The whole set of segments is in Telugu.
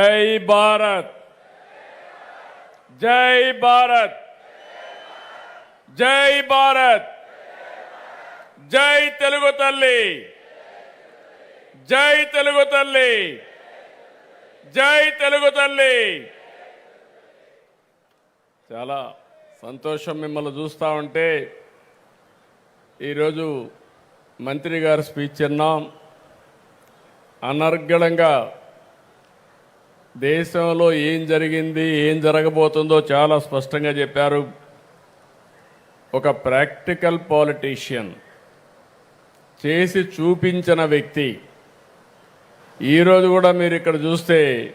జై భారత్. జై భారత్. జై భారత్. జై తెలుగు తల్లి. జై తెలుగు తల్లి. జై తెలుగు తల్లి. చాలా సంతోషం మిమ్మల్ని చూస్తూ ఉంటే ఈరోజు మంత్రి గారు స్పీచ్ విన్నాం. అనర్గళంగా దేశంలో ఏం జరిగింది ఏం జరగబోతుందో చాలా స్పష్టంగా చెప్పారు. ఒక ప్రాక్టికల్ పాలిటీషియన్ చేసి చూపించిన వ్యక్తి. ఈరోజు కూడా మీరు ఇక్కడ చూస్తే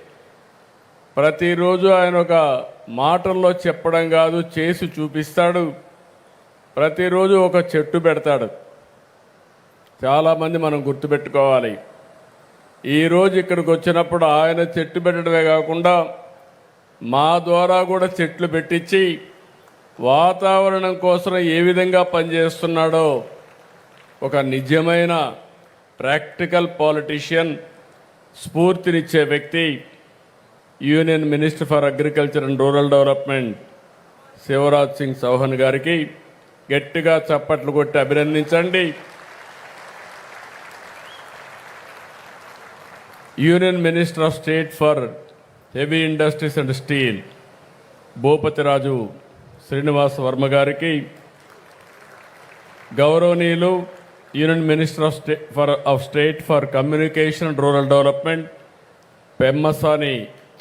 ప్రతిరోజు ఆయన ఒక మాటల్లో చెప్పడం కాదు చేసి చూపిస్తాడు. ప్రతిరోజు ఒక చెట్టు పెడతాడు. చాలామంది మనం గుర్తుపెట్టుకోవాలి. ఈరోజు ఇక్కడికి వచ్చినప్పుడు ఆయన చెట్టు పెట్టడమే కాకుండా మా ద్వారా కూడా చెట్లు పెట్టించి వాతావరణం కోసం ఏ విధంగా పనిచేస్తున్నాడో ఒక నిజమైన ప్రాక్టికల్ పాలిటీషియన్ స్ఫూర్తినిచ్చే వ్యక్తి union minister for agriculture and rural development Shivraj Singh Chouhan గారికి గట్టిగా చప్పట్లు కొట్టి అభినందించండి. Union minister of state for heavy industries and steel Bhupathiraju Srinivas Varma గారికి గౌరవనీయులు union minister of state for of state for communication and rural development Pemmasani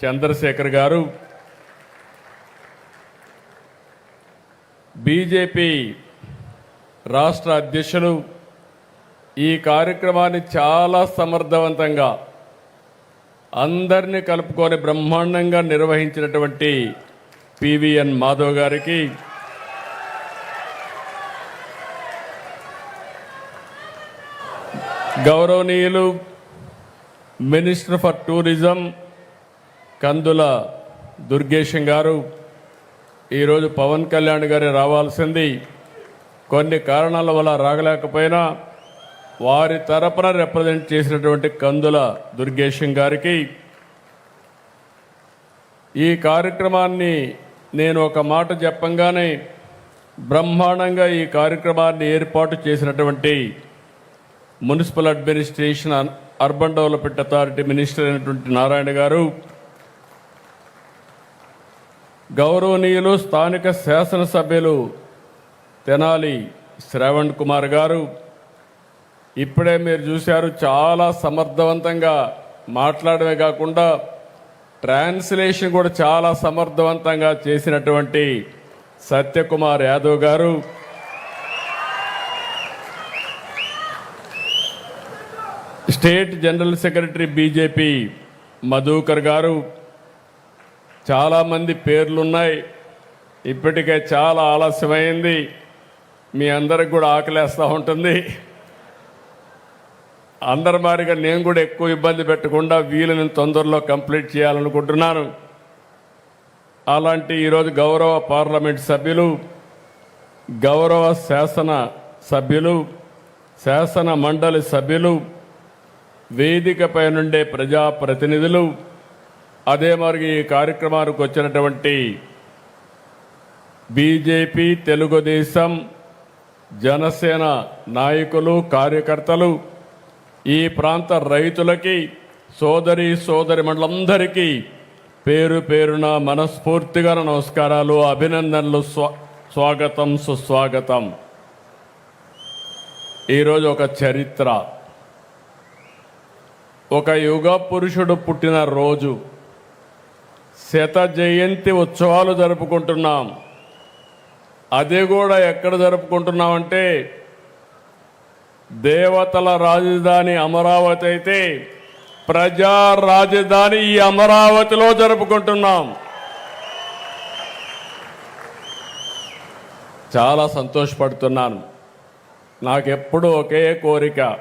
Chandrasekhar గారు బీజేపీ రాష్ట్ర అధ్యక్షులు ఈ కార్యక్రమాన్ని చాలా సమర్థవంతంగా అందరినీ కలుపుకొని బ్రహ్మాండంగా నిర్వహించినటువంటి పివిఎన్ మాధవ్ గారికి గౌరవనీయులు minister for tourism Kandula Durgesh గారు ఈరోజు పవన్ కళ్యాణ్ గారి రావాల్సింది. కొన్ని కారణాల వల్ల రాగలేకపోయినా వారి తరపున రిప్రజెంట్ చేసినటువంటి కందుల దుర్గేశం గారికి ఈ కార్యక్రమాన్ని నేను ఒక మాట చెప్పంగానే బ్రహ్మాండంగా ఈ కార్యక్రమాన్ని ఏర్పాటు చేసినటువంటి municipal administration and- urban development authority minister అయినటువంటి నారాయణ గారు గౌరవనీయులు స్థానిక శాసనసభ్యులు తెనాలి శ్రావణ్ కుమార్ గారు ఇప్పుడే మీరు చూశారు చాలా సమర్థవంతంగా మాట్లాడమే కాకుండా ట్రాన్స్లేషన్ కూడా చాలా సమర్థవంతంగా చేసినటువంటి సత్యకుమార్ యాదవ్ గారు. State general secretary BJP Madhukar గారు. చాలామంది పేర్లున్నాయి. ఇప్పటికే చాలా ఆలస్యమైంది. మీ అందరికి కూడా ఆకలేస్తూ ఉంటుంది. అందరి మారిగా నేను కూడా ఎక్కువ ఇబ్బంది పెట్టకుండా వీలుని తొందరలో కంప్లీట్ చేయాలనుకుంటున్నాను. అలాంటి ఈరోజు గౌరవ పార్లమెంట్ సభ్యులు గౌరవ శాసన సభ్యులు శాసన మండలి సభ్యులు వేదికపై నుండే ప్రజాప్రతినిధులు అదే మరి ఈ కార్యక్రమానికి వచ్చినటువంటి బీజేపీ తెలుగుదేశం జనసేన నాయకులు కార్యకర్తలు ఈ ప్రాంత రైతులకి సోదరి సోదరి మండలందరికీ పేరు పేరున మనస్ఫూర్తిగా నమస్కారాలు అభినందనలు స్వా స్వాగతం సుస్వాగతం. ఈరోజు ఒక చరిత్ర. ఒక యుగ పురుషుడు పుట్టిన రోజు. శత జయంతి ఉత్సవాలు జరుపుకుంటున్నాం. అది కూడా ఎక్కడ జరుపుకుంటున్నామంటే దేవతల రాజధాని అమరావతి అయితే ప్రజా రాజధాని ఈ అమరావతిలో జరుపుకుంటున్నాం. చాలా సంతోషపడుతున్నాను. నాకెప్పుడు ఒకే కోరిక.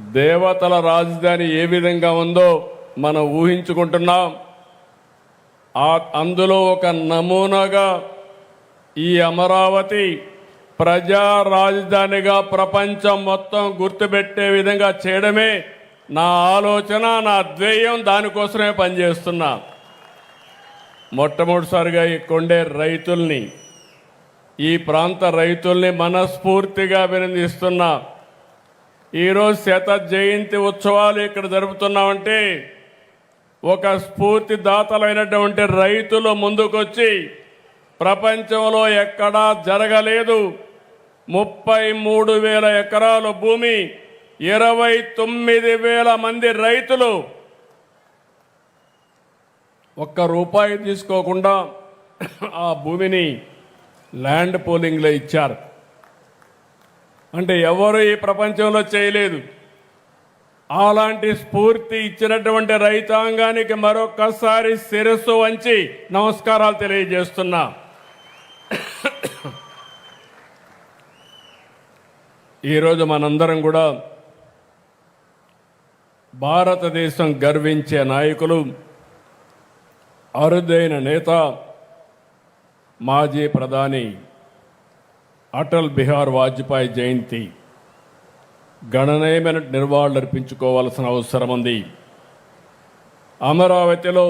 దేవతల రాజధాని ఏ విధంగా ఉందో మనం ఊహించుకుంటున్నాం. ఆ అందులో ఒక నమూనాగా ఈ అమరావతి ప్రజా రాజధానిగా ప్రపంచం మొత్తం గుర్తుపెట్టే విధంగా చేయడమే నా ఆలోచన నా ధ్యేయం. దానికోసమే పనిచేస్తున్నా. మొట్టమొదటిసారిగా కొండే రైతుల్ని ఈ ప్రాంత రైతుల్ని మనస్ఫూర్తిగా అభినందిస్తున్నా. ఈరోజు శత జయంతి ఉత్సవాలు ఇక్కడ జరుపుతున్నామంటే ఒక స్ఫూర్తిదాతలైనటువంటి రైతులు ముందుకొచ్చి ప్రపంచంలో ఎక్కడా జరగలేదు. ముప్పై మూడు వేల ఎకరాల భూమి ఇరవై తొమ్మిది వేల మంది రైతులు. ఒక్క రూపాయి తీసుకోకుండా ఆ భూమిని ల్యాండ్ పోలింగ్లో ఇచ్చారు. అంటే ఎవరు ఈ ప్రపంచంలో చేయలేదు. అలాంటి స్ఫూర్తి ఇచ్చినటువంటి రైతాంగానికి మరొక్కసారి శిరస్సు వంచి నమస్కారాలు తెలియజేస్తున్నా. ఈరోజు మనందరం కూడా భారతదేశం గర్వించే నాయకులు అరుదైన నేత మాజీ ప్రధాని అటల్ బిహార్ వాజ్పేయి జయంతి. గణనీయమైన నిర్వాళులర్పించుకోవాల్సిన అవసరం ఉంది. అమరావతిలో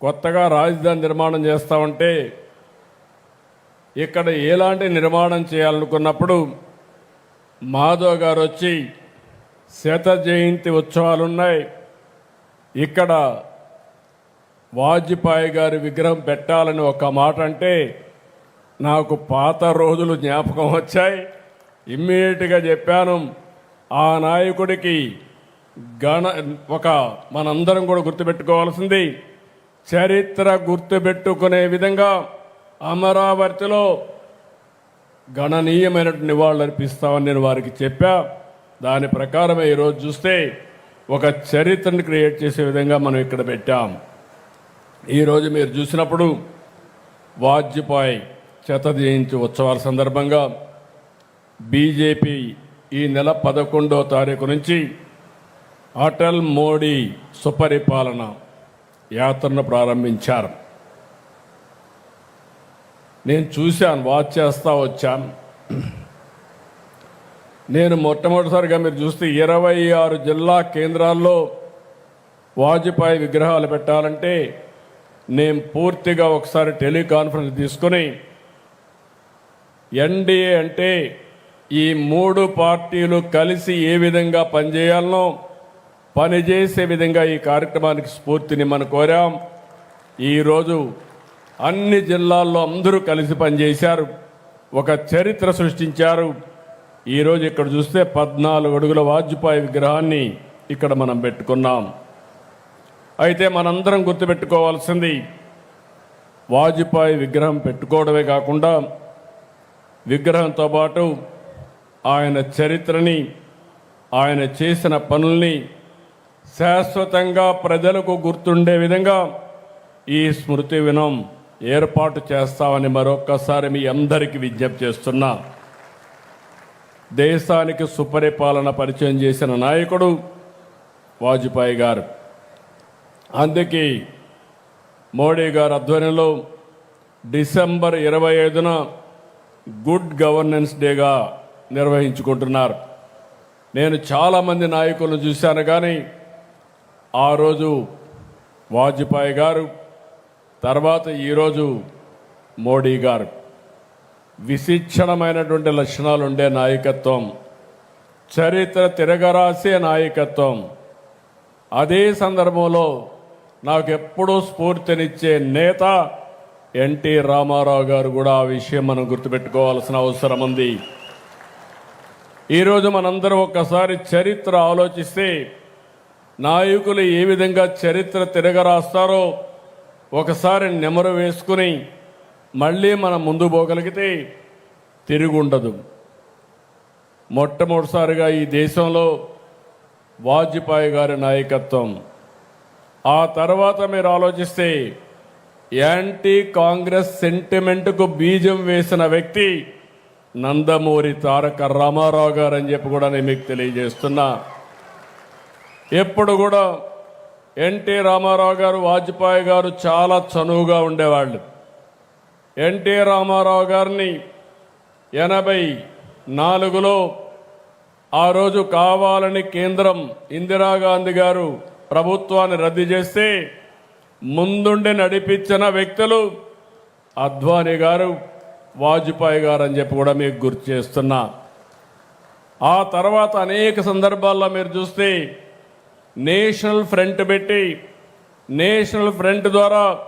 కొత్తగా రాజధాని నిర్మాణం చేస్తామంటే ఇక్కడ ఎలాంటి నిర్మాణం చేయాలనుకున్నప్పుడు మాధవ్ గారు వచ్చి శత జయంతి ఉత్సవాలు ఉన్నాయి ఇక్కడ వాజ్పేయి గారి విగ్రహం పెట్టాలని ఒక మాట అంటే నాకు పాత రోజులు జ్ఞాపకం వచ్చాయి. ఇమ్మీడియట్గా చెప్పాను ఆ నాయకుడికి గణ ఒక మనందరం కూడా గుర్తుపెట్టుకోవాల్సింది. చరిత్ర గుర్తుపెట్టుకునే విధంగా అమరావతిలో గణనీయమైన నివాళులు అర్పిస్తామని నేను వారికి చెప్పా. దాని ప్రకారమే ఈరోజు చూస్తే ఒక చరిత్రను క్రియేట్ చేసే విధంగా మనం ఇక్కడ పెట్టాం. ఈరోజు మీరు చూసినప్పుడు వాజ్పేయి చేత జయించి ఉత్సవాల సందర్భంగా బీజేపీ ఈ నెల పదకొండో తారీఖు నుంచి అటల్ మోడీ సుపరిపాలన యాత్రను ప్రారంభించారు. నేను చూశాను వాచ్ చేస్తా వచ్చాను. నేను మొట్టమొదటిసారిగా మీరు చూస్తే ఇరవై ఆరు జిల్లా కేంద్రాల్లో వాజ్పేయి విగ్రహాలు పెట్టాలంటే నేను పూర్తిగా ఒకసారి టెలికాన్ఫరెన్స్ తీసుకొని ఎన్డీఏ అంటే ఈ మూడు పార్టీలు కలిసి ఏ విధంగా పనిచేయాలనో పనిచేసే విధంగా ఈ కార్యక్రమానికి స్ఫూర్తిని మనం కోరాం. ఈరోజు అన్ని జిల్లాల్లో అందరూ కలిసి పనిచేశారు. ఒక చరిత్ర సృష్టించారు. ఈరోజు ఇక్కడ చూస్తే పద్నాలుగు అడుగుల వాజ్పేయి విగ్రహాన్ని ఇక్కడ మనం పెట్టుకున్నాం. అయితే మనందరం గుర్తుపెట్టుకోవాల్సింది వాజ్పేయి విగ్రహం పెట్టుకోవడమే కాకుండా విగ్రహంతో పాటు ఆయన చరిత్రని ఆయన చేసిన పనుల్ని శాశ్వతంగా ప్రజలకు గుర్తుండే విధంగా ఈ స్మృతి వినం. ఏర్పాటు చేస్తామని మరొక్కసారి మీ అందరికీ విజ్ఞప్తి చేస్తున్నా. దేశానికి సుపరిపాలన పరిచయం చేసిన నాయకుడు వాజ్పేయి గారు. అందుకే మోడీ గారి ఆధ్వర్యంలో డిసెంబర్ ఇరవై ఐదున గుడ్ గవర్నెన్స్ డేగా నిర్వహించుకుంటున్నారు. నేను చాలామంది నాయకులను చూశాను కానీ ఆ రోజు వాజ్పేయి గారు తర్వాత ఈరోజు మోడీ గారు విశిక్షణమైనటువంటి లక్షణాలు ఉండే నాయకత్వం చరిత్ర తిరగరాసే నాయకత్వం. అదే సందర్భంలో నాకు ఎప్పుడూ స్ఫూర్తినిచ్చే నేత ఎన్టీ రామారావు గారు కూడా ఆ విషయం మనం గుర్తుపెట్టుకోవాల్సిన అవసరం ఉంది. ఈరోజు మనందరం ఒక్కసారి చరిత్ర ఆలోచిస్తే నాయకులు ఏ విధంగా చరిత్ర తిరగరాస్తారో ఒకసారి నెమరు వేసుకుని మళ్ళీ మనం ముందు పోగలిగితే ఉండదు మొట్టమొదటిసారిగా ఈ దేశంలో వాజ్పేయి గారి నాయకత్వం. ఆ తర్వాత మీరు ఆలోచిస్తే యాంటీ కాంగ్రెస్ సెంటిమెంట్కు బీజం వేసిన వ్యక్తి నందమూరి తారక రామారావు గారు అని చెప్పి కూడా నేను మీకు తెలియజేస్తున్నా. ఎప్పుడు కూడా ఎన్టీ రామారావు గారు వాజ్పేయి గారు చాలా చనువుగా ఉండేవాళ్ళు. ఎన్టీ రామారావు గారిని ఎనభై నాలుగులో ఆ రోజు కావాలని కేంద్రం ఇందిరాగాంధీ గారు ప్రభుత్వాన్ని రద్దు చేస్తే ముందుండి నడిపించిన వ్యక్తులు అద్వానీ గారు వాజ్పేయి గారు అని చెప్పి కూడా మీకు గుర్తు చేస్తున్నా. ఆ తర్వాత అనేక సందర్భాల్లో మీరు చూస్తే నేషనల్ ఫ్రంట్ పెట్టి నేషనల్ ఫ్రంట్ ద్వారా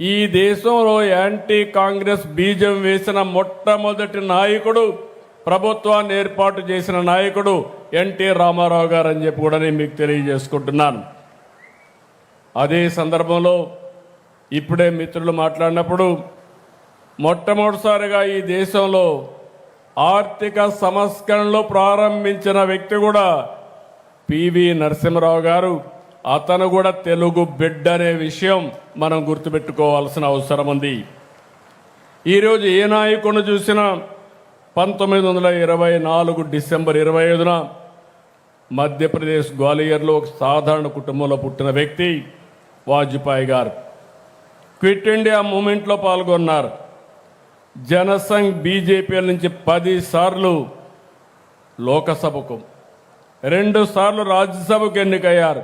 ఈ దేశంలో యాంటీ కాంగ్రెస్ బీజం వేసిన మొట్టమొదటి నాయకుడు ప్రభుత్వాన్ని ఏర్పాటు చేసిన నాయకుడు ఎన్టీ రామారావు గారు అని చెప్పి కూడా నేను మీకు తెలియజేసుకుంటున్నాను. అదే సందర్భంలో ఇప్పుడే మిత్రులు మాట్లాడినప్పుడు మొట్టమొదటిసారిగా ఈ దేశంలో ఆర్థిక సంస్కరణలు ప్రారంభించిన వ్యక్తి కూడా పివి నరసింహరావు గారు అతను కూడా తెలుగు బిడ్డ అనే విషయం మనం గుర్తుపెట్టుకోవాల్సిన అవసరం ఉంది. ఈరోజు ఏ నాయకుడిని చూసినా పంతొమ్మిది వందల ఇరవై నాలుగు డిసెంబర్ ఇరవై ఐదున మధ్యప్రదేశ్ గ్వాలియర్లో ఒక సాధారణ కుటుంబంలో పుట్టిన వ్యక్తి వాజ్పేయి గారు. క్విట్ ఇండియా మూమెంట్లో పాల్గొన్నారు. జనసంఘ్ బీజేపీ నుంచి పది సార్లు లోకసభకు రెండు సార్లు రాజ్యసభకు ఎన్నికయ్యారు.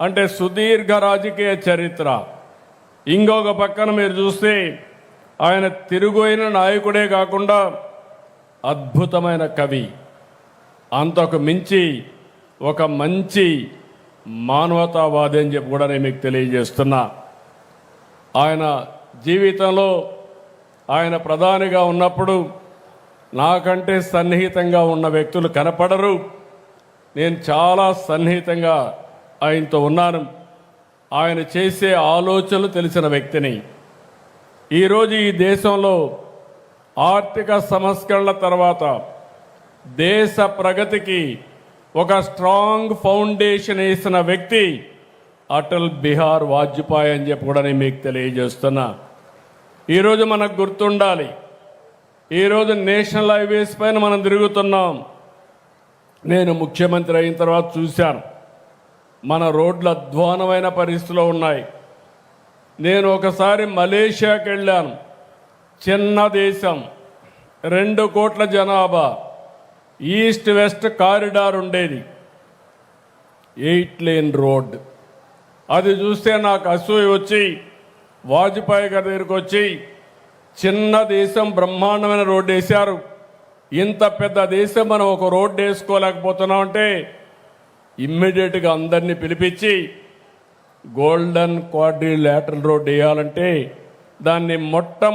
అంటే సుదీర్ఘ రాజకీయ చరిత్ర. ఇంకొక పక్కన మీరు చూస్తే ఆయన తిరుగైన నాయకుడే కాకుండా అద్భుతమైన కవి. అంతకు మించి ఒక మంచి మానవతావాది అని చెప్పి కూడా నేను మీకు తెలియజేస్తున్నా. ఆయన జీవితంలో ఆయన ప్రధానిగా ఉన్నప్పుడు నాకంటే సన్నిహితంగా ఉన్న వ్యక్తులు కనపడరు. నేను చాలా సన్నిహితంగా ఆయనతో ఉన్నాను. ఆయన చేసే ఆలోచనలు తెలిసిన వ్యక్తిని. ఈరోజు ఈ దేశంలో ఆర్థిక సంస్కరణల తర్వాత దేశ ప్రగతికి ఒక స్ట్రాంగ్ ఫౌండేషన్ వేసిన వ్యక్తి అటల్ బిహార్ వాజ్పేయి అని చెప్పి కూడా నేను మీకు తెలియజేస్తున్నా. ఈరోజు మనకు గుర్తుండాలి. ఈరోజు నేషనల్ హైవేస్ పైన మనం తిరుగుతున్నాం. నేను ముఖ్యమంత్రి అయిన తర్వాత చూశాను. మన రోడ్లు అధ్వానమైన పరిస్థితిలో ఉన్నాయి. నేను ఒకసారి మలేషియాకి వెళ్ళాను. చిన్న దేశం. రెండు కోట్ల జనాభా. ఈస్ట్ వెస్ట్ కారిడార్ ఉండేది. Eight lane road. అది చూస్తే నాకు అసూయ వచ్చి వాజ్పేయి గారి దగ్గరికి వచ్చి చిన్న దేశం బ్రహ్మాండమైన రోడ్డు వేశారు. ఇంత పెద్ద దేశం మనం ఒక రోడ్డు వేసుకోలేకపోతున్నాం అంటే ఇమ్మీడియట్గా అందరినీ పిలిపించి గోల్డెన్ క్వాడ్రీ రోడ్ వేయాలంటే దాన్ని మొట్టమొదటి